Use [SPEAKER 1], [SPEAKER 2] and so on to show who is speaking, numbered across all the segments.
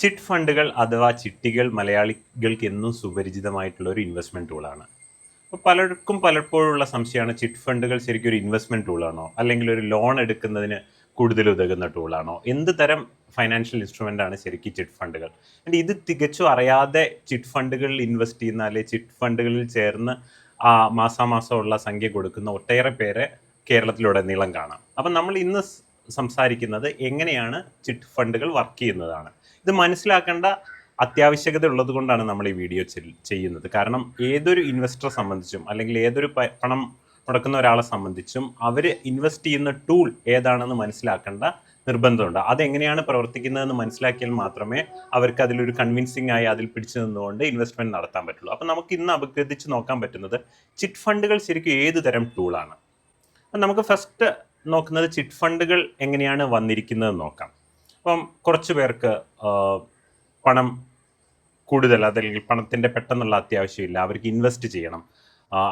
[SPEAKER 1] Chit ഫണ്ടുകൾ അഥവാ ചിട്ടികൾ മലയാളികൾക്ക് എന്നും സുപരിചിതമായിട്ടുള്ള ഒരു ഇൻവെസ്റ്റ്മെന്റ് ടൂളാണ് അപ്പോൾ പലർക്കും പലപ്പോഴുള്ള സംശയമാണ് ചിറ്റ് ഫണ്ടുകൾ ശരിക്കും ഒരു ഇൻവെസ്റ്റ്മെന്റ് ടൂളാണോ അല്ലെങ്കിൽ ഒരു ലോൺ എടുക്കുന്നതിന് കൂടുതൽ ഉതകുന്ന ടൂളാണോ എന്ത് തരം ഫൈനാൻഷ്യൽ ഇൻസ്ട്രുമെന്റ് ആണ് ശരിക്കും ചിറ്റ് ഫണ്ടുകൾ? ആൻഡ് ഇത് തികച്ചും അറിയാതെ ചിറ്റ് ഫണ്ടുകളിൽ ഇൻവെസ്റ്റ് ചെയ്യുന്ന അല്ലെങ്കിൽ ചിറ്റ് ഫണ്ടുകളിൽ ചേർന്ന് ആ മാസാമാസമുള്ള സംഖ്യ കൊടുക്കുന്ന ഒട്ടേറെ പേരെ കേരളത്തിലുടനീളം കാണാം. അപ്പം നമ്മൾ ഇന്ന് സംസാരിക്കുന്നത് എങ്ങനെയാണ് ചിറ്റ് ഫണ്ടുകൾ വർക്ക് ചെയ്യുന്നതാണ്. ഇത് മനസ്സിലാക്കേണ്ട അത്യാവശ്യകത ഉള്ളത് കൊണ്ടാണ് നമ്മൾ ഈ വീഡിയോ ചെയ്യുന്നത്. കാരണം ഏതൊരു ഇൻവെസ്റ്ററെ സംബന്ധിച്ചും അല്ലെങ്കിൽ ഏതൊരു പണം മുടക്കുന്ന ഒരാളെ സംബന്ധിച്ചും അവർ ഇൻവെസ്റ്റ് ചെയ്യുന്ന ടൂൾ ഏതാണെന്ന് മനസ്സിലാക്കേണ്ട നിർബന്ധമുണ്ട്. അതെങ്ങനെയാണ് പ്രവർത്തിക്കുന്നതെന്ന് മനസ്സിലാക്കിയാൽ മാത്രമേ അവർക്ക് അതിലൊരു കൺവിൻസിംഗ് ആയി അതിൽ പിടിച്ചു നിന്നുകൊണ്ട് ഇൻവെസ്റ്റ്മെന്റ് നടത്താൻ പറ്റുള്ളൂ. അപ്പം നമുക്ക് ഇന്ന് അപഗ്രഥിച്ച് നോക്കാൻ പറ്റുന്നത് ചിറ്റ് ഫണ്ടുകൾ ശരിക്കും ഏത് തരം ടൂളാണ് നമുക്ക് ഫസ്റ്റ് നോക്കുന്നത് ചിറ്റ് ഫണ്ടുകൾ എങ്ങനെയാണ് വന്നിരിക്കുന്നത് നോക്കാം. അപ്പം കുറച്ച് പേർക്ക് പണം കൂടുതൽ അതല്ലെങ്കിൽ പണത്തിന്റെ പെട്ടെന്നുള്ള അത്യാവശ്യമില്ല. അവർക്ക് ഇൻവെസ്റ്റ് ചെയ്യണം.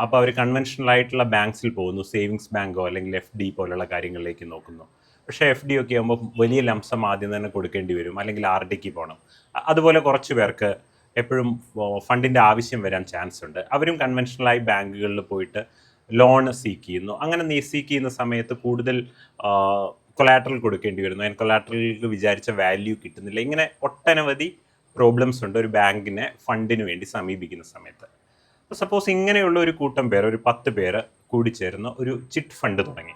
[SPEAKER 1] അപ്പോൾ അവർ കൺവെൻഷണൽ ആയിട്ടുള്ള ബാങ്ക്സിൽ പോകുന്നു. സേവിങ്സ് ബാങ്കോ അല്ലെങ്കിൽ എഫ് ഡി പോലുള്ള കാര്യങ്ങളിലേക്ക് നോക്കുന്നു. പക്ഷേ എഫ് ഡി ഒക്കെ ആകുമ്പോൾ വലിയ ലംസം ആദ്യം തന്നെ കൊടുക്കേണ്ടി വരും. അല്ലെങ്കിൽ ആർ ഡിക്ക് പോകണം. അതുപോലെ കുറച്ച് പേർക്ക് എപ്പോഴും ഫണ്ടിന്റെ ആവശ്യം വരാൻ ചാൻസ് ഉണ്ട്. അവരും കൺവെൻഷണലായി ബാങ്കുകളിൽ പോയിട്ട് ലോൺ സീക്ക് ചെയ്യുന്നു. അങ്ങനെ നീ സീക്ക് ചെയ്യുന്ന സമയത്ത് കൂടുതൽ കൊലാട്രൽ കൊടുക്കേണ്ടി വരുന്നു. അതിന് കൊലാട്രലിൽ വിചാരിച്ച വാല്യൂ കിട്ടുന്നില്ല. ഇങ്ങനെ ഒട്ടനവധി പ്രോബ്ലംസ് ഉണ്ട് ഒരു ബാങ്കിനെ ഫണ്ടിന് വേണ്ടി സമീപിക്കുന്ന സമയത്ത്. അപ്പോൾ സപ്പോസ് ഇങ്ങനെയുള്ള ഒരു കൂട്ടം പേർ ഒരു പത്ത് പേര് കൂടിച്ചേർന്ന് ഒരു ചിറ്റ് ഫണ്ട് തുടങ്ങി.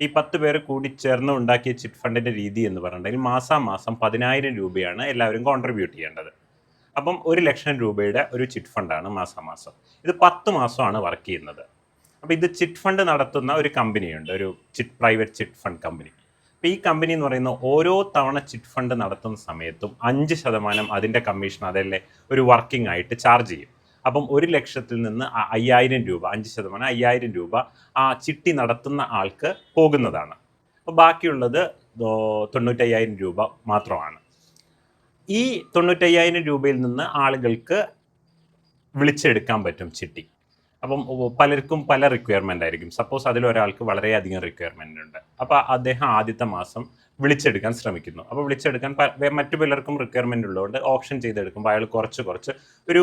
[SPEAKER 1] ഈ പത്ത് പേര് കൂടിച്ചേർന്ന് ഉണ്ടാക്കിയ ചിറ്റ് ഫണ്ടിന്റെ രീതി എന്ന് പറഞ്ഞിട്ടുണ്ടെങ്കിൽ മാസാമാസം പതിനായിരം രൂപയാണ് എല്ലാവരും കോൺട്രിബ്യൂട്ട് ചെയ്യേണ്ടത്. അപ്പം ഒരു ലക്ഷം രൂപയുടെ ഒരു ചിറ്റ് ഫണ്ടാണ് മാസാമാസം. ഇത് പത്ത് മാസമാണ് വർക്ക് ചെയ്യുന്നത്. അപ്പോൾ ഇത് ചിറ്റ് ഫണ്ട് നടത്തുന്ന ഒരു കമ്പനിയുണ്ട് ഒരു chit private chit fund company. അപ്പോൾ ഈ കമ്പനി എന്ന് പറയുന്ന ഓരോ തവണ ചിറ്റ് ഫണ്ട് നടത്തുന്ന സമയത്തും അഞ്ച് ശതമാനം അതിന്റെ കമ്മീഷൻ അതല്ലേ ഒരു വർക്കിംഗ് ആയിട്ട് ചാർജ് ചെയ്യും. അപ്പം ഒരു ലക്ഷത്തിൽ നിന്ന് അയ്യായിരം രൂപ അഞ്ച് ശതമാനം അയ്യായിരം രൂപ ആ ചിട്ടി നടത്തുന്ന ആൾക്ക് പോകുന്നതാണ്. അപ്പോൾ ബാക്കിയുള്ളത് തൊണ്ണൂറ്റയ്യായിരം രൂപ മാത്രമാണ്. ഈ തൊണ്ണൂറ്റയ്യായിരം രൂപയിൽ നിന്ന് ആളുകൾക്ക് വിളിച്ചെടുക്കാൻ പറ്റും ചിട്ടി. അപ്പം പലർക്കും പല റിക്വയർമെന്റ് ആയിരിക്കും. സപ്പോസ് അതിൽ അതിലൊരാൾക്ക് വളരെയധികം റിക്വയർമെന്റ് ഉണ്ട്. അപ്പോൾ അദ്ദേഹം ആദ്യത്തെ മാസം വിളിച്ചെടുക്കാൻ ശ്രമിക്കുന്നു. അപ്പോൾ വിളിച്ചെടുക്കാൻ മറ്റു പലർക്കും റിക്വയർമെന്റ് ഉള്ളതുകൊണ്ട് ഓപ്ഷൻ ചെയ്തെടുക്കുമ്പോൾ അയാൾ കുറച്ച് കുറച്ച് ഒരു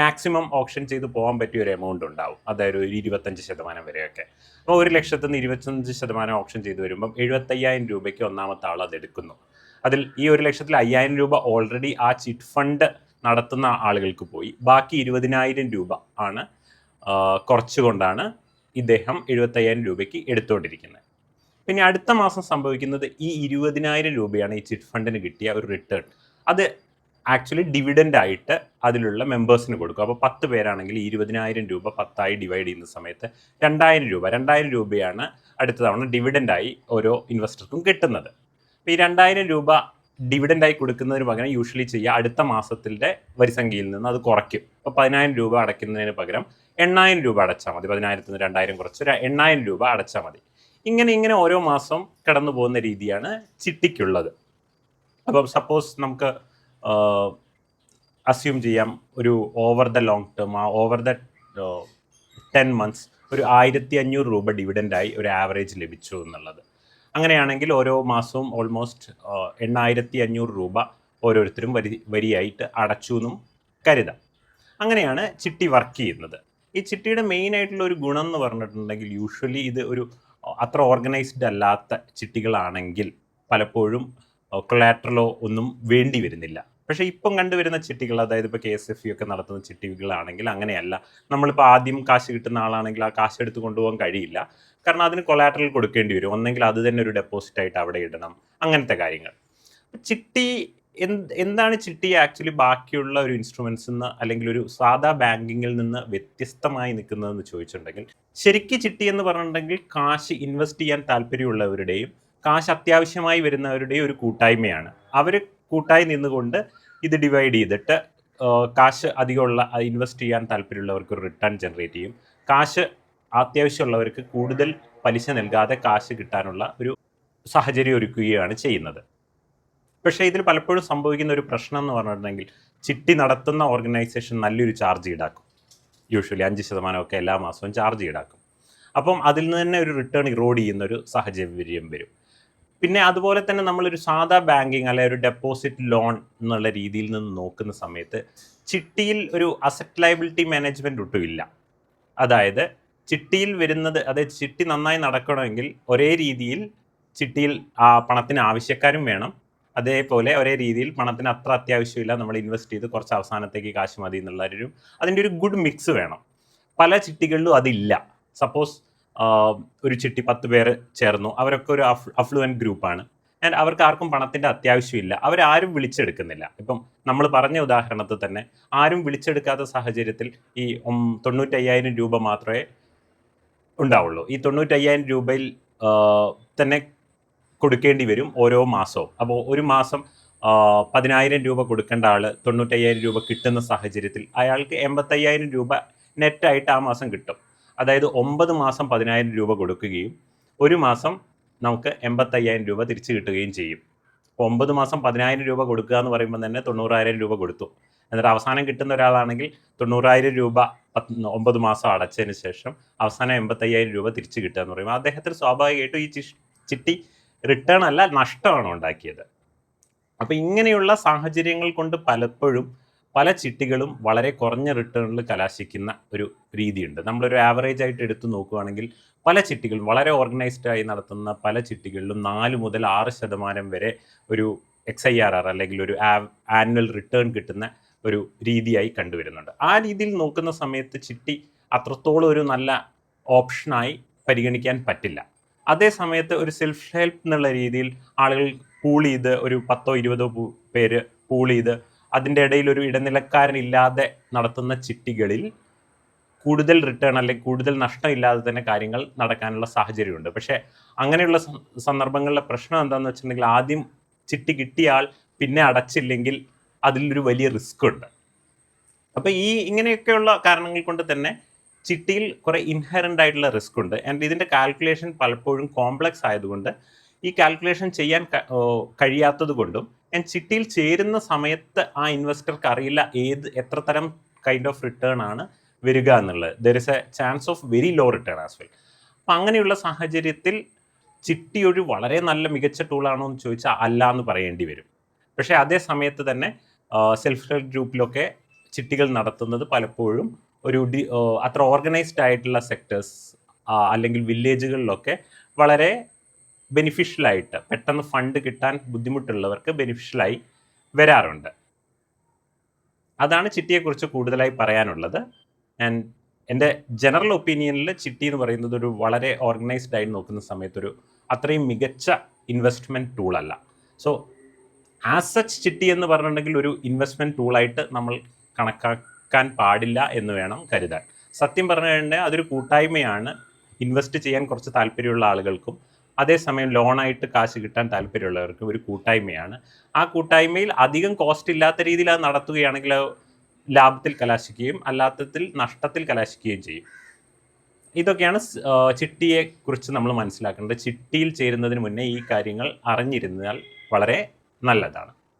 [SPEAKER 1] മാക്സിമം ഓപ്ഷൻ ചെയ്ത് പോകാൻ പറ്റിയ ഒരു എമൗണ്ട് ഉണ്ടാവും. അതായത് ഒരു ഇരുപത്തഞ്ച് ശതമാനം വരെയൊക്കെ. അപ്പോൾ ഒരു ലക്ഷത്തിൽ നിന്ന് ഇരുപത്തഞ്ച് ശതമാനം ഓപ്ഷൻ ചെയ്ത് വരുമ്പം എഴുപത്തയ്യായിരം രൂപയ്ക്ക് ഒന്നാമത്തെ ആൾ അത് എടുക്കുന്നു. അതിൽ ഈ ഒരു ലക്ഷത്തിൽ അയ്യായിരം രൂപ ഓൾറെഡി ആ ചിറ്റ് ഫണ്ട് നടത്തുന്ന ആളുകൾക്ക് പോയി. ബാക്കി ഇരുപതിനായിരം രൂപ ആണ് കുറച്ചുകൊണ്ടാണ് ഇദ്ദേഹം എഴുപത്തയ്യായിരം രൂപയ്ക്ക് എടുത്തുകൊണ്ടിരിക്കുന്നത്. പിന്നെ അടുത്ത മാസം സംഭവിക്കുന്നത് ഈ ഇരുപതിനായിരം രൂപയാണ് ഈ ചിറ്റ് ഫണ്ടിന് കിട്ടിയ ഒരു റിട്ടേൺ അത് ആക്ച്വലി ഡിവിഡന്റ് ആയിട്ട് അതിലുള്ള മെമ്പേഴ്സിന് കൊടുക്കും. അപ്പോൾ പത്ത് പേരാണെങ്കിൽ ഇരുപതിനായിരം രൂപ പത്തായി ഡിവൈഡ് ചെയ്യുന്ന സമയത്ത് രണ്ടായിരം രൂപ. രണ്ടായിരം രൂപയാണ് അടുത്ത തവണ ഡിവിഡന്റായി ഓരോ ഇൻവെസ്റ്റർക്കും കിട്ടുന്നത്. അപ്പോൾ ഈ രണ്ടായിരം രൂപ ഡിവിഡന്റായി കൊടുക്കുന്നതിന് പകരം യൂഷ്വലി ചെയ്യുക അടുത്ത മാസത്തിന്റെ വരിസംഖ്യയിൽ നിന്ന് അത് കുറയ്ക്കും. അപ്പോൾ പതിനായിരം രൂപ അടയ്ക്കുന്നതിന് പകരം എണ്ണായിരം രൂപ അടച്ചാൽ മതി. പതിനായിരത്തി നിന്ന് രണ്ടായിരം കുറച്ച് ഒരു എണ്ണായിരം രൂപ അടച്ചാൽ മതി. ഇങ്ങനെ ഇങ്ങനെ ഓരോ മാസം കടന്നു പോകുന്ന രീതിയാണ് ചിട്ടിക്കുള്ളത്. അപ്പം സപ്പോസ് നമുക്ക് അസ്യൂം ചെയ്യാം ഒരു ഓവർ ദ ലോങ് ടേം ആ ഓവർ ദ ടെൻ മന്ത്സ് ഒരു ആയിരത്തി അഞ്ഞൂറ് രൂപ ഡിവിഡന്റായി ഒരു ആവറേജ് ലഭിച്ചു എന്നുള്ളത്. അങ്ങനെയാണെങ്കിൽ ഓരോ മാസവും ഓൾമോസ്റ്റ് എണ്ണായിരത്തി അഞ്ഞൂറ് രൂപ ഓരോരുത്തരും വരി വരിയായിട്ട് അടച്ചു എന്നും കരുതാം. അങ്ങനെയാണ് ചിട്ടി വർക്ക് ചെയ്യുന്നത്. ഈ ചിട്ടിയുടെ മെയിൻ ആയിട്ടുള്ള ഒരു ഗുണം എന്ന് പറഞ്ഞിട്ടുണ്ടെങ്കിൽ യൂഷ്വലി ഇത് ഒരു അത്ര ഓർഗനൈസ്ഡ് അല്ലാത്ത ചിട്ടികളാണെങ്കിൽ പലപ്പോഴും കൊളാറ്ററലോ ഒന്നും വേണ്ടി വരുന്നില്ല. പക്ഷേ ഇപ്പം കണ്ടുവരുന്ന ചിട്ടികൾ അതായത് ഇപ്പോൾ കെ എസ് എഫ് ഒക്കെ നടത്തുന്ന ചിട്ടികളാണെങ്കിൽ അങ്ങനെയല്ല. നമ്മളിപ്പോൾ ആദ്യം കാശ് കിട്ടുന്ന ആളാണെങ്കിൽ ആ കാശ് എടുത്ത് കൊണ്ടുപോകാൻ കഴിയില്ല. കാരണം അതിന് കൊളാറ്ററൽ കൊടുക്കേണ്ടി വരും. ഒന്നെങ്കിൽ അത് തന്നെ ഒരു ഡെപ്പോസിറ്റ് ആയിട്ട് അവിടെ ഇടണം. അങ്ങനത്തെ കാര്യങ്ങൾ. ചിട്ടി എന്താണ് ചിട്ടി ആക്ച്വലി ബാക്കിയുള്ള ഒരു ഇൻസ്ട്രുമെന്റ്സ് നിന്ന് അല്ലെങ്കിൽ ഒരു സാധാ ബാങ്കിങ്ങിൽ നിന്ന് വ്യത്യസ്തമായി നിൽക്കുന്നതെന്ന് ചോദിച്ചിട്ടുണ്ടെങ്കിൽ ശരിക്കും ചിട്ടി എന്ന് പറഞ്ഞിട്ടുണ്ടെങ്കിൽ കാശ് ഇൻവെസ്റ്റ് ചെയ്യാൻ താല്പര്യമുള്ളവരുടെയും കാശ് അത്യാവശ്യമായി വരുന്നവരുടെയും ഒരു കൂട്ടായ്മയാണ്. അവർ കൂട്ടായി നിന്നുകൊണ്ട് ഇത് ഡിവൈഡ് ചെയ്തിട്ട് കാശ് അധികമുള്ള ഇൻവെസ്റ്റ് ചെയ്യാൻ താല്പര്യമുള്ളവർക്ക് ഒരു റിട്ടേൺ ജനറേറ്റ് ചെയ്യും. കാശ് അത്യാവശ്യമുള്ളവർക്ക് കൂടുതൽ പലിശ നൽകാതെ കാശ് കിട്ടാനുള്ള ഒരു സാഹചര്യം ഒരുക്കുകയാണ് ചെയ്യുന്നത്. പക്ഷേ ഇതിൽ പലപ്പോഴും സംഭവിക്കുന്ന ഒരു പ്രശ്നം എന്ന് പറഞ്ഞിട്ടുണ്ടെങ്കിൽ ചിട്ടി നടത്തുന്ന ഓർഗനൈസേഷൻ നല്ലൊരു ചാർജ് ഈടാക്കും. യൂഷ്വലി അഞ്ച് ശതമാനമൊക്കെ എല്ലാ മാസവും ചാർജ് ഈടാക്കും. അപ്പം അതിൽ നിന്ന് തന്നെ ഒരു റിട്ടേൺ ഇറോഡ് ചെയ്യുന്ന ഒരു സാഹചര്യം വരും. പിന്നെ അതുപോലെ തന്നെ നമ്മളൊരു സാധാ ബാങ്കിങ് അല്ലെ ഒരു ഡെപ്പോസിറ്റ് ലോൺ എന്നുള്ള രീതിയിൽ നിന്ന് നോക്കുന്ന സമയത്ത് ചിട്ടിയിൽ ഒരു അസറ്റ് ലയബിലിറ്റി മാനേജ്മെന്റ് ഒട്ടുമില്ല അതായത് ചിട്ടിയിൽ വരുന്നത് അതായത് ചിട്ടി നന്നായി നടക്കണമെങ്കിൽ ഒരേ രീതിയിൽ ചിട്ടിയിൽ ആ പണത്തിന് ആവശ്യക്കാരും വേണം. അതേപോലെ ഒരേ രീതിയിൽ പണത്തിന് അത്ര അത്യാവശ്യമില്ല. നമ്മൾ ഇൻവെസ്റ്റ് ചെയ്ത് കുറച്ച് അവസാനത്തേക്ക് കാശ് മതി എന്നുള്ള ഒരു അതിന്റെ ഒരു ഗുഡ് മിക്സ് വേണം. പല ചിട്ടികളിലും അതില്ല. സപ്പോസ് ഒരു ചിട്ടി പത്ത് പേര് ചേർന്നു. അവരൊക്കെ ഒരു അഫ്ലുവന്റ് ഗ്രൂപ്പാണ് ആൻഡ് അവർക്ക് ആർക്കും പണത്തിന്റെ അത്യാവശ്യമില്ല. അവരാരും വിളിച്ചെടുക്കുന്നില്ല. ഇപ്പം നമ്മൾ പറഞ്ഞ ഉദാഹരണത്തിൽ തന്നെ ആരും വിളിച്ചെടുക്കാത്ത സാഹചര്യത്തിൽ ഈ തൊണ്ണൂറ്റയ്യായിരം രൂപ മാത്രമേ ഉണ്ടാവുള്ളൂ. ഈ തൊണ്ണൂറ്റയ്യായിരം രൂപയിൽ തന്നെ കൊടുക്കേണ്ടി വരും ഓരോ മാസവും. അപ്പോൾ ഒരു മാസം പതിനായിരം രൂപ കൊടുക്കേണ്ട ആൾ തൊണ്ണൂറ്റയ്യായിരം രൂപ കിട്ടുന്ന സാഹചര്യത്തിൽ അയാൾക്ക് എൺപത്തയ്യായിരം രൂപ നെറ്റായിട്ട് ആ മാസം കിട്ടും. അതായത് ഒമ്പത് മാസം പതിനായിരം രൂപ കൊടുക്കുകയും ഒരു മാസം നമുക്ക് എൺപത്തയ്യായിരം രൂപ തിരിച്ചു കിട്ടുകയും ചെയ്യും. ഒമ്പത് മാസം പതിനായിരം രൂപ കൊടുക്കുക എന്ന് പറയുമ്പോൾ തന്നെ തൊണ്ണൂറായിരം രൂപ കൊടുത്തു. എന്നിട്ട് അവസാനം കിട്ടുന്ന ഒരാളാണെങ്കിൽ തൊണ്ണൂറായിരം രൂപ ഒമ്പത് മാസം അടച്ചതിന് ശേഷം അവസാനം എൺപത്തയ്യായിരം രൂപ തിരിച്ചു കിട്ടുക എന്ന് പറയുമ്പോൾ അദ്ദേഹത്തിന് സ്വാഭാവികമായിട്ടും ഈ ചിട്ടി റിട്ടേൺ അല്ല നഷ്ടമാണ് ഉണ്ടാക്കിയത്. അപ്പോൾ ഇങ്ങനെയുള്ള സാഹചര്യങ്ങൾ കൊണ്ട് പലപ്പോഴും പല ചിട്ടികളും വളരെ കുറഞ്ഞ റിട്ടേണിൽ കലാശിക്കുന്ന ഒരു രീതിയുണ്ട്. നമ്മളൊരു ആവറേജ് ആയിട്ട് എടുത്തു നോക്കുകയാണെങ്കിൽ പല ചിട്ടികളും വളരെ ഓർഗനൈസ്ഡ് ആയി നടത്തുന്ന പല ചിട്ടികളിലും നാല് മുതൽ ആറ് ശതമാനം വരെ ഒരു എക്സ് ഐ ആർ ആർ അല്ലെങ്കിൽ ഒരു ആനുവൽ റിട്ടേൺ കിട്ടുന്ന ഒരു രീതിയായി കണ്ടുവരുന്നുണ്ട്. ആ രീതിയിൽ നോക്കുന്ന സമയത്ത് ചിട്ടി അത്രത്തോളം ഒരു നല്ല ഓപ്ഷനായി പരിഗണിക്കാൻ പറ്റില്ല. അതേ സമയത്ത് ഒരു സെൽഫ് ഹെൽപ്പ് എന്നുള്ള രീതിയിൽ ആളുകൾ പൂൾ ചെയ്ത് ഒരു പത്തോ ഇരുപതോ പേര് പൂൾ ചെയ്ത് അതിന്റെ ഇടയിൽ ഒരു ഇടനിലക്കാരനില്ലാതെ നടത്തുന്ന ചിട്ടികളിൽ കൂടുതൽ റിട്ടേൺ അല്ലെങ്കിൽ കൂടുതൽ നഷ്ടമില്ലാതെ തന്നെ കാര്യങ്ങൾ നടക്കാനുള്ള സാഹചര്യമുണ്ട്. പക്ഷേ അങ്ങനെയുള്ള സന്ദർഭങ്ങളിലെ പ്രശ്നം എന്താണെന്ന് വെച്ചിട്ടുണ്ടെങ്കിൽ ആദ്യം ചിട്ടി കിട്ടിയാൽ പിന്നെ അടച്ചില്ലെങ്കിൽ അതിലൊരു വലിയ റിസ്ക് ഉണ്ട്. അപ്പോൾ ഈ ഇങ്ങനെയൊക്കെയുള്ള കാരണങ്ങൾ കൊണ്ട് തന്നെ ചിട്ടിയിൽ കുറേ ഇൻഹെറന്റ് ആയിട്ടുള്ള റിസ്ക് ഉണ്ട്. ആൻഡ് ഇതിന്റെ കാൽക്കുലേഷൻ പലപ്പോഴും കോംപ്ലക്സ് ആയതുകൊണ്ട് ഈ കാൽക്കുലേഷൻ ചെയ്യാൻ കഴിയാത്തത് കൊണ്ടും ആൻഡ് ചിട്ടിയിൽ ചേരുന്ന സമയത്ത് ആ ഇൻവെസ്റ്റർക്ക് അറിയില്ല ഏത് എത്ര തരം കൈൻഡ് ഓഫ് റിട്ടേൺ ആണ് വരിക എന്നുള്ളത്. There is a chance of very low return as well അപ്പം അങ്ങനെയുള്ള സാഹചര്യത്തിൽ ചിട്ടി ഒരു വളരെ നല്ല മികച്ച ടൂളാണോ എന്ന് ചോദിച്ചാൽ അല്ല എന്ന് പറയേണ്ടി വരും. പക്ഷേ അതേ സമയത്ത് തന്നെ സെൽഫ് ഹെൽപ്പ് ഗ്രൂപ്പിലൊക്കെ ചിട്ടികൾ നടത്തുന്നത് പലപ്പോഴും ഒരു അത്ര ഓർഗനൈസ്ഡ് ആയിട്ടുള്ള സെക്ടേഴ്സ് അല്ലെങ്കിൽ വില്ലേജുകളിലൊക്കെ വളരെ ബെനിഫിഷ്യലായിട്ട് പെട്ടെന്ന് ഫണ്ട് കിട്ടാൻ ബുദ്ധിമുട്ടുള്ളവർക്ക് ബെനിഫിഷ്യലായി വരാറുണ്ട്. അതാണ് ചിട്ടിയെക്കുറിച്ച് കൂടുതലായി പറയാനുള്ളത്. ആൻഡ് എന്റെ ജനറൽ ഒപ്പീനിയനിൽ ചിട്ടി എന്ന് പറയുന്നത് ഒരു വളരെ ഓർഗനൈസ്ഡ് ആയി നോക്കുന്ന സമയത്തൊരു അത്രയും മികച്ച ഇൻവെസ്റ്റ്മെന്റ് ടൂളല്ല സോ ആസ് സച്ച് ചിട്ടി എന്ന് പറഞ്ഞിട്ടുണ്ടെങ്കിൽ ഒരു ഇൻവെസ്റ്റ്മെന്റ് ടൂളായിട്ട് നമ്മൾ കണക്കാക്കാൻ പാടില്ല എന്ന് വേണം കരുതാൻ. സത്യം പറഞ്ഞു കഴിഞ്ഞാൽ അതൊരു കൂട്ടായ്മയാണ്. ഇൻവെസ്റ്റ് ചെയ്യാൻ കുറച്ച് താല്പര്യമുള്ള ആളുകൾക്കും അതേസമയം ലോണായിട്ട് കാശ് കിട്ടാൻ താല്പര്യമുള്ളവർക്കും ഒരു കൂട്ടായ്മയാണ്. ആ കൂട്ടായ്മയിൽ അധികം കോസ്റ്റ് ഇല്ലാത്ത രീതിയിൽ അത് നടത്തുകയാണെങ്കിൽ ലാഭത്തിൽ കലാശിക്കുകയും അല്ലാത്തതിൽ നഷ്ടത്തിൽ കലാശിക്കുകയും ചെയ്യും. ഇതൊക്കെയാണ് ചിട്ടിയെ കുറിച്ച് നമ്മൾ മനസ്സിലാക്കേണ്ടത്. ചിട്ടിയിൽ ചേരുന്നതിന് മുന്നേ ഈ കാര്യങ്ങൾ അറിഞ്ഞിരുന്നാൽ വളരെ നല്ലതാണ്.